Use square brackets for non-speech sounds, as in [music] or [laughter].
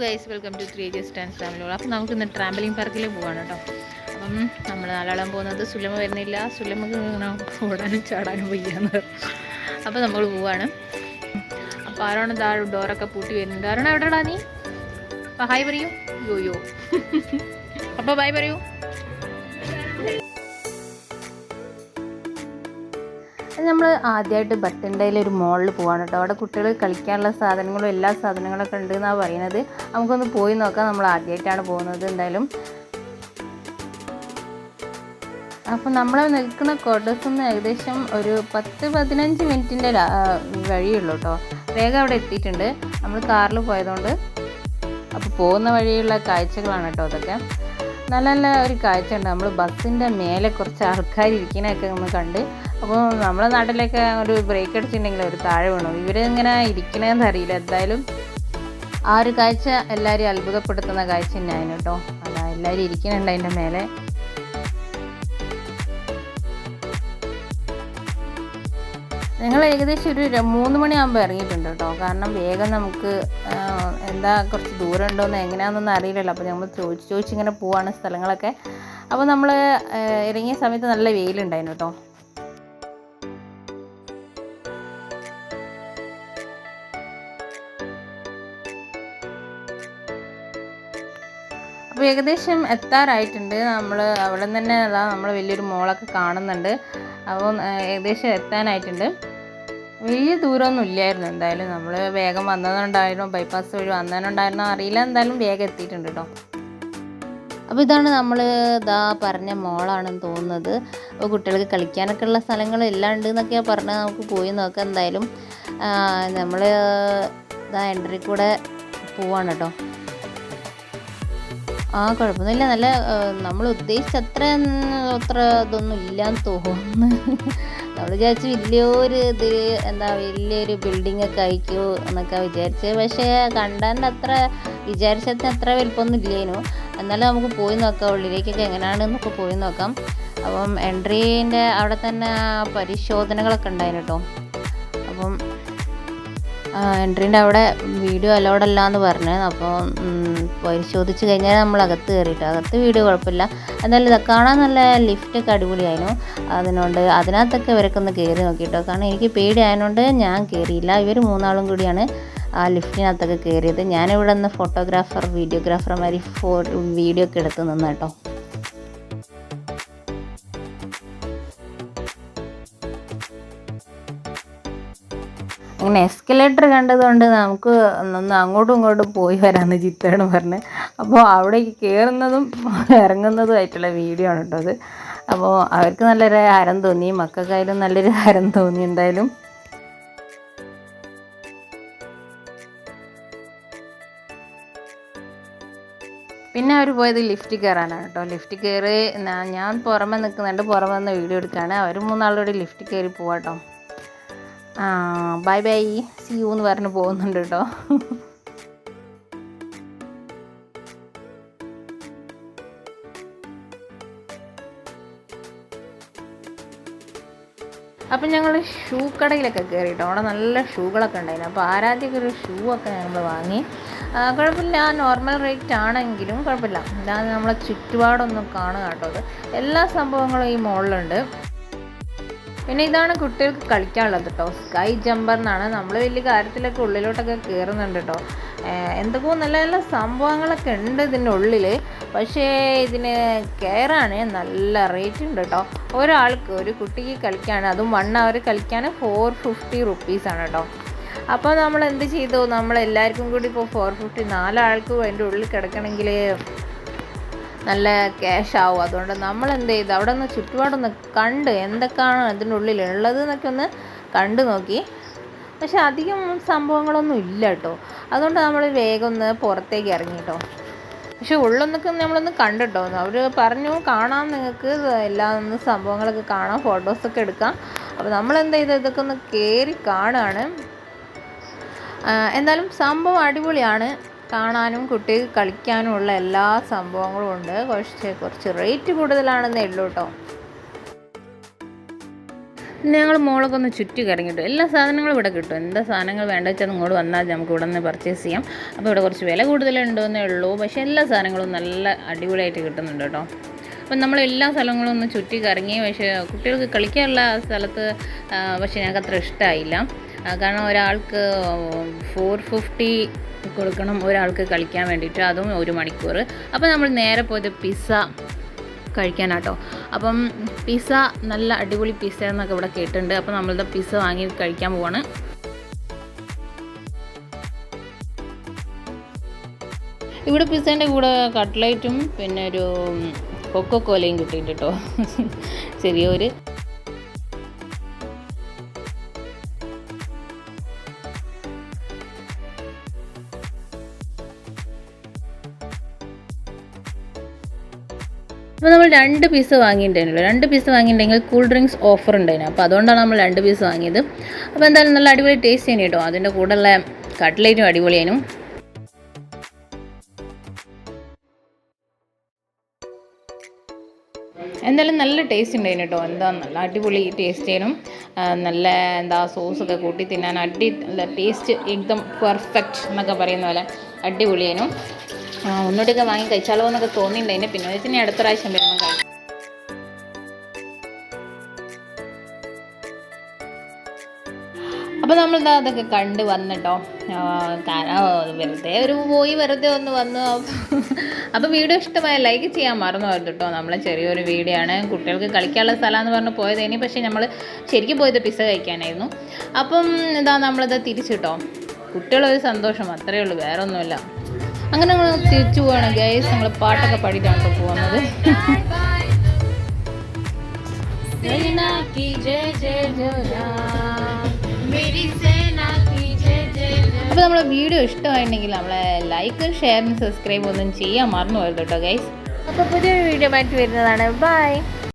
Guys welcome to three G stans ഫാമിലിയോ അപ്പം നമുക്ക് ഇന്ന് ട്രാമ്പലിംഗ് പാർക്കിൽ പോവാണ് കേട്ടോ അപ്പം നമ്മൾ നാലാളം പോകുന്നത് സുലമ വരുന്നില്ല. സുലമക്ക് ഓടാനും ചാടാനും വയ്യാന്ന്. അപ്പം നമ്മൾ പോവാണ്. അപ്പോൾ ആരാണ് ദാ ഡോറൊക്കെ പൂട്ടി വരുന്നുണ്ട്. ആരാണ് എവിടെടാ നീ? അപ്പം ഹായ് പറയൂ. യോ യോ അപ്പോൾ ബൈ പറയൂ. നമ്മൾ ആദ്യമായിട്ട് ബർത്തൻഡേയിൽ ഒരു മോളിൽ പോവാണ് കേട്ടോ. അവിടെ കുട്ടികൾ കളിക്കാനുള്ള സാധനങ്ങളും എല്ലാ സാധനങ്ങളൊക്കെ ഉണ്ട് എന്നാണ് പറയുന്നത്. നമുക്കൊന്ന് പോയി നോക്കാം നമ്മൾ ആദ്യമായിട്ടാണ് പോകുന്നത് എന്തായാലും. അപ്പോൾ നമ്മൾ നിൽക്കുന്ന ക്വാർട്ടേഴ്സിൽ നിന്ന് ഏകദേശം ഒരു പത്ത് പതിനഞ്ച് മിനിറ്റിന്റെ വഴിയുള്ളൂ കേട്ടോ. വേഗം അവിടെ എത്തിയിട്ടുണ്ട്. നമ്മൾ കാറിൽ പോയതുകൊണ്ട് അപ്പോൾ പോകുന്ന വഴിയുള്ള കാഴ്ചകളാണ് കേട്ടോ അതൊക്കെ. നല്ല നല്ല ഒരു കാഴ്ച ഉണ്ട് നമ്മൾ ബസ്സിന്റെ മേലെ കുറച്ച് ആൾക്കാർ ഇരിക്കുന്നതൊക്കെ ഒന്ന് കണ്ട് അപ്പോൾ നമ്മളെ നാട്ടിലൊക്കെ ഒരു ബ്രേക്ക് അടിച്ചിട്ടുണ്ടെങ്കിൽ ഒരു താഴെ വീണു. ഇവരിങ്ങനെ ഇരിക്കണമെന്ന് അറിയില്ല. എന്തായാലും ആ ഒരു കാഴ്ച എല്ലാവരെയും അത്ഭുതപ്പെടുത്തുന്ന കാഴ്ച തന്നെയായിരുന്നു കേട്ടോ. അല്ല എല്ലാവരും ഇരിക്കുന്നുണ്ട് അതിന്റെ മേലെ. ഞങ്ങൾ ഏകദേശം ഒരു മൂന്ന് മണിയാകുമ്പോൾ ഇറങ്ങിയിട്ടുണ്ട് കേട്ടോ. കാരണം വേഗം നമുക്ക് എന്താ കുറച്ച് ദൂരം ഉണ്ടോയെന്ന് എങ്ങനെയാണെന്നൊന്നും അറിയില്ലല്ലോ. അപ്പോൾ നമ്മൾ ചോദിച്ച് ചോദിച്ച് ഇങ്ങനെ പോവാണ് സ്ഥലങ്ങളൊക്കെ. അപ്പോൾ നമ്മൾ ഇറങ്ങിയ സമയത്ത് നല്ല വെയിലുണ്ടായിരുന്നു കേട്ടോ. അപ്പോൾ ഏകദേശം എത്താറായിട്ടുണ്ട്. നമ്മൾ അവിടെ നിന്ന് തന്നെ അതാ നമ്മൾ വലിയൊരു മോളൊക്കെ കാണുന്നുണ്ട്. അപ്പം ആ, ഏകദേശം എത്താനായിട്ടുണ്ട്. വലിയ ദൂരമൊന്നും ഇല്ലായിരുന്നു എന്തായാലും. നമ്മൾ വേഗം വന്നതുണ്ടായിരുന്നു ബൈപ്പാസ് വഴി വന്നതുണ്ടായിരുന്നോ അറിയില്ല. എന്തായാലും വേഗം എത്തിയിട്ടുണ്ട് കേട്ടോ അപ്പോൾ ഇതാണ് നമ്മൾ ഇതാ പറഞ്ഞ മോളാണെന്ന് തോന്നുന്നത്. അപ്പോൾ കുട്ടികൾക്ക് കളിക്കാനൊക്കെ ഉള്ള സ്ഥലങ്ങൾ എല്ലാം ഉണ്ട് എന്നൊക്കെയാണ് പറഞ്ഞ് നമുക്ക് പോയി നോക്കാം എന്തായാലും. നമ്മൾ ഇതാ എൻട്രി കൂടെ പോവാണ് കേട്ടോ ആ കുഴപ്പമൊന്നുമില്ല. നല്ല നമ്മൾ ഉദ്ദേശിച്ച അത്ര അത്ര ഇതൊന്നും ഇല്ലാന്ന് തോന്നുന്നു. നമ്മൾ വിചാരിച്ചു വലിയൊരു ഇത് എന്താ വലിയൊരു ബിൽഡിംഗ് ഒക്കെ അയക്കൂ എന്നൊക്കെ വിചാരിച്ച്. പക്ഷേ കണ്ടാന്റെ അത്ര വിചാരിച്ചതിന് അത്ര വലിപ്പമൊന്നും ഇല്ലേനു. എന്നാലും നമുക്ക് പോയി നോക്കാം ഉള്ളിലേക്കൊക്കെ എങ്ങനെയാണെന്നൊക്കെ പോയി നോക്കാം. അപ്പം എൻട്രീന്റെ അവിടെ തന്നെ പരിശോധനകളൊക്കെ ഉണ്ടായിരുന്നു കേട്ടോ അപ്പം എൻട്രീന്റെ അവിടെ വീഡിയോ അലോഡ് അല്ല എന്ന് പറഞ്ഞു. അപ്പോൾ പരിശോധിച്ച് കഴിഞ്ഞാൽ നമ്മൾ അകത്ത് കയറിയിട്ട്. അകത്ത് വീഡിയോ കുഴപ്പമില്ല. എന്നാലും ഇത് കാണാൻ നല്ല ലിഫ്റ്റൊക്കെ അടിപൊളിയായിരുന്നു. അതിനോണ്ട് അതിനകത്തൊക്കെ ഇവരൊക്കെ ഒന്ന് കയറി നോക്കിയിട്ടോ. കാരണം എനിക്ക് പേടിയായതുകൊണ്ട് ഞാൻ കയറിയില്ല ഇവർ മൂന്നാളും കൂടിയാണ് ആ ലിഫ്റ്റിനകത്തൊക്കെ കയറിയത് ഞാനിവിടെ നിന്ന് ഫോട്ടോഗ്രാഫർ വീഡിയോഗ്രാഫർമാർ ഫോ വീഡിയോ ഒക്കെ എടുത്ത് നിന്ന് കേട്ടോ അങ്ങനെ എസ്കലേറ്റർ കണ്ടതുകൊണ്ട് നമുക്ക് ഒന്ന് അങ്ങോട്ടും ഇങ്ങോട്ടും പോയി വരാമെന്ന് ചിത്രയാണ് പറഞ്ഞത്. അപ്പോൾ അവിടേക്ക് കയറുന്നതും ഇറങ്ങുന്നതും ആയിട്ടുള്ള വീഡിയോ ആണ് കേട്ടോ അത്. അപ്പോൾ അവർക്ക് നല്ലൊരു ഹരം തോന്നി മക്കൾക്കായാലും നല്ലൊരു ഹരം തോന്നി എന്തായാലും. പിന്നെ അവർ പോയത് ലിഫ്റ്റ് കയറാനാണ് കേട്ടോ. ലിഫ്റ്റ് കയറി ഞാൻ പുറമെ നിൽക്കുന്നുണ്ട് പുറമെ നിന്ന് വീഡിയോ എടുക്കുകയാണ് അവർ മൂന്നാളോട് ലിഫ്റ്റ് കയറി പോവാട്ടോ. ബൈ ബൈ സി യു എന്ന് പറഞ്ഞ് പോകുന്നുണ്ട് കേട്ടോ അപ്പം ഞങ്ങൾ ഷൂ കടയിലൊക്കെ കയറിയിട്ടോ അവിടെ നല്ല ഷൂകളൊക്കെ ഉണ്ടായിരുന്നു. അപ്പോൾ ആരാധ്യക്ക് ഒരു ഷൂ ഒക്കെ ഞങ്ങൾ വാങ്ങി. കുഴപ്പമില്ല. നോർമൽ റേറ്റ് ആണെങ്കിലും കുഴപ്പമില്ല. അല്ലാതെ നമ്മളെ ചുറ്റുപാടൊന്നും കാണുക കേട്ടോ. അത് എല്ലാ സംഭവങ്ങളും ഈ മുകളിലുണ്ട് പിന്നെ ഇതാണ് കുട്ടികൾക്ക് കളിക്കാനുള്ളത് കേട്ടോ സ്കൈ ജമ്പർ എന്നാണ്. നമ്മൾ വലിയ കാര്യത്തിലൊക്കെ ഉള്ളിലോട്ടൊക്കെ കയറുന്നുണ്ട് കേട്ടോ എന്തൊക്കെയോ നല്ല നല്ല സംഭവങ്ങളൊക്കെ ഉണ്ട് ഇതിന്റെ ഉള്ളിൽ പക്ഷേ ഇതിന് കയറാൻ നല്ല റേറ്റ് ഉണ്ട് കേട്ടോ ഒരാൾക്ക് ഒരു കുട്ടിക്ക് കളിക്കാൻ അതും വൺ അവർ കളിക്കാൻ ഫോർ ഫിഫ്റ്റി റുപ്പീസാണ് കേട്ടോ അപ്പോൾ നമ്മൾ എന്ത് ചെയ്തു? നമ്മളെല്ലാവർക്കും കൂടി ഇപ്പോൾ ഫോർ ഫിഫ്റ്റി നാലാൾക്കും അതിന്റെ ഉള്ളിൽ കിടക്കണമെങ്കിൽ നല്ല ക്യാഷ് ആവും. അതുകൊണ്ട് നമ്മൾ എന്ത് ചെയ്തു അവിടെ നിന്ന് ചുറ്റുപാടൊന്ന് കണ്ട് എന്തൊക്കെയാണ് അതിന്റെ ഉള്ളിൽ ഉള്ളത് എന്നൊക്കെ ഒന്ന് കണ്ടു നോക്കി. പക്ഷെ അധികം സംഭവങ്ങളൊന്നും ഇല്ല കേട്ടോ. അതുകൊണ്ട് നമ്മൾ വേഗം ഒന്ന് പുറത്തേക്ക് ഇറങ്ങി കേട്ടോ. പക്ഷെ ഉള്ളൊന്നൊക്കെ നമ്മളൊന്ന് കണ്ടിട്ടോ. അവർ പറഞ്ഞു കാണാം നിങ്ങൾക്ക്. എല്ലാ ഒന്ന് സംഭവങ്ങളൊക്കെ കാണാം. ഫോട്ടോസൊക്കെ എടുക്കാം. അപ്പോൾ നമ്മൾ എന്ത് ചെയ്ത് ഇതൊക്കെ ഒന്ന് കയറി കാണുകയാണ്. എന്തായാലും സംഭവം അടിപൊളിയാണ്. കാണാനും കുട്ടികൾക്ക് കളിക്കാനും ഉള്ള എല്ലാ സംഭവങ്ങളും ഉണ്ട്. കുറച്ച് കുറച്ച് റേറ്റ് കൂടുതലാണെന്നേ ഉള്ളൂ കേട്ടോ. ഞങ്ങൾ മോളൊക്കെ ഒന്ന് ചുറ്റി കറങ്ങിയിട്ടു എല്ലാ സാധനങ്ങളും ഇവിടെ കിട്ടും. എന്താ സാധനങ്ങൾ വേണ്ട വെച്ചാൽ ഇങ്ങോട്ട് വന്നാൽ നമുക്ക് ഇവിടെ നിന്ന് പർച്ചേസ് ചെയ്യാം. അപ്പോൾ ഇവിടെ കുറച്ച് വില കൂടുതലുണ്ടെന്നേ ഉള്ളൂ. പക്ഷേ എല്ലാ സാധനങ്ങളും നല്ല അടിപൊളിയായിട്ട് കിട്ടുന്നുണ്ട് കേട്ടോ. അപ്പം നമ്മൾ എല്ലാ സ്ഥലങ്ങളും ഒന്ന് ചുറ്റി കറങ്ങി. പക്ഷേ കുട്ടികൾക്ക് കളിക്കാനുള്ള സ്ഥലത്ത് പക്ഷേ ഞങ്ങൾക്ക് അത്ര ഇഷ്ടമായില്ല. കാരണം ഒരാൾക്ക് ഫോർ ഫിഫ്റ്റി കൊടുക്കണം ഒരാൾക്ക് കളിക്കാൻ വേണ്ടിയിട്ട് അതും ഒരു മണിക്കൂർ. അപ്പോൾ നമ്മൾ നേരെ പോയത് പിസ്സ കഴിക്കാനാട്ടോ. അപ്പം പിസ്സ നല്ല അടിപൊളി പിസ്സ എന്നൊക്കെ ഇവിടെ കേട്ടിട്ടുണ്ട്. അപ്പോൾ നമ്മളുടെ പിസ്സ വാങ്ങി കഴിക്കാൻ പോവാണ്. ഇവിടെ പിസ്സേന്റെ കൂടെ കട്ട്ലൈറ്റും പിന്നെ ഒരു കൊക്കോ കോലയും കിട്ടിയിട്ട് കേട്ടോ [laughs] ചെറിയൊരു അപ്പോൾ നമ്മൾ രണ്ട് പീസ് വാങ്ങിയിട്ടുണ്ടായിരുന്നല്ലോ. രണ്ട് പീസ് വാങ്ങിയിട്ടുണ്ടെങ്കിൽ കൂൾ ഡ്രിങ്ക്സ് ഓഫർ ഉണ്ടായിരുന്നു. അപ്പോൾ അതുകൊണ്ടാണ് നമ്മൾ രണ്ട് പീസ് വാങ്ങിയത്. അപ്പോൾ എന്തായാലും നല്ല അടിപൊളി ടേസ്റ്റ് തന്നെ കേട്ടോ. അതിന്റെ കൂടെയുള്ള കട്ട്ലേറ്റും അടിപൊളിയേനും എന്തായാലും നല്ല ടേസ്റ്റ് ഉണ്ടായിരുന്നു കേട്ടോ. എന്താ നല്ല അടിപൊളി ടേസ്റ്റ് ചെയ്യണം നല്ല എന്താ സോസൊക്കെ കൂട്ടി തിന്നാൻ അടി നല്ല ടേസ്റ്റ് എക്ദം പെർഫെക്റ്റ് എന്നൊക്കെ പറയുന്ന പോലെ അടിപൊളിയേനും ഒന്നുകൂടെയൊക്കെ വാങ്ങി കഴിച്ചാലോ എന്നൊക്കെ തോന്നിയിട്ടുണ്ടായിരുന്നു പിന്നെ ഇനി അടുത്ത പ്രാവശ്യം വരുമ്പോൾ കഴിക്കും. അപ്പോൾ നമ്മൾ അതൊക്കെ കണ്ട് വന്നിട്ടോ. ആ, വെറുതെ ഒരു പോയി വെറുതെ ഒന്ന് വന്നു. അപ്പോൾ വീഡിയോ ഇഷ്ടമായ ലൈക്ക് ചെയ്യാൻ മറന്നു പോയത് കേട്ടോ നമ്മളെ ചെറിയൊരു വീഡിയോ ആണ്. കുട്ടികൾക്ക് കളിക്കാനുള്ള സ്ഥലമെന്ന് പറഞ്ഞ് പോയത് ഇനി പക്ഷേ നമ്മൾ ശരിക്കും പോയത് പിസ്സ കഴിക്കാനായിരുന്നു. അപ്പം ഇതാ നമ്മളിത് തിരിച്ചിട്ടോ. കുട്ടികളൊരു സന്തോഷം. അത്രയേ ഉള്ളൂ. വേറെ ഒന്നുമില്ല അങ്ങനെ നമ്മൾ തിരിച്ചു പോവാണ് ഗൈസ് നമ്മൾ പാട്ടൊക്കെ പാടിയിട്ടാണ് കേട്ടോ പോകുന്നത് सेना की जय जय जोया मेरी सेना की जय जय അപ്പോൾ നമ്മളെ വീഡിയോ ഇഷ്ടമായിട്ടുണ്ടെങ്കിൽ നമ്മളെ ലൈക്കും ഷെയറും സബ്സ്ക്രൈബും ഒന്നും ചെയ്യാൻ മറന്നു പോയത് കേട്ടോ ഗൈസ് അപ്പോൾ പുതിയൊരു വീഡിയോ ആയിട്ട് വരുന്നതാണ് ബൈ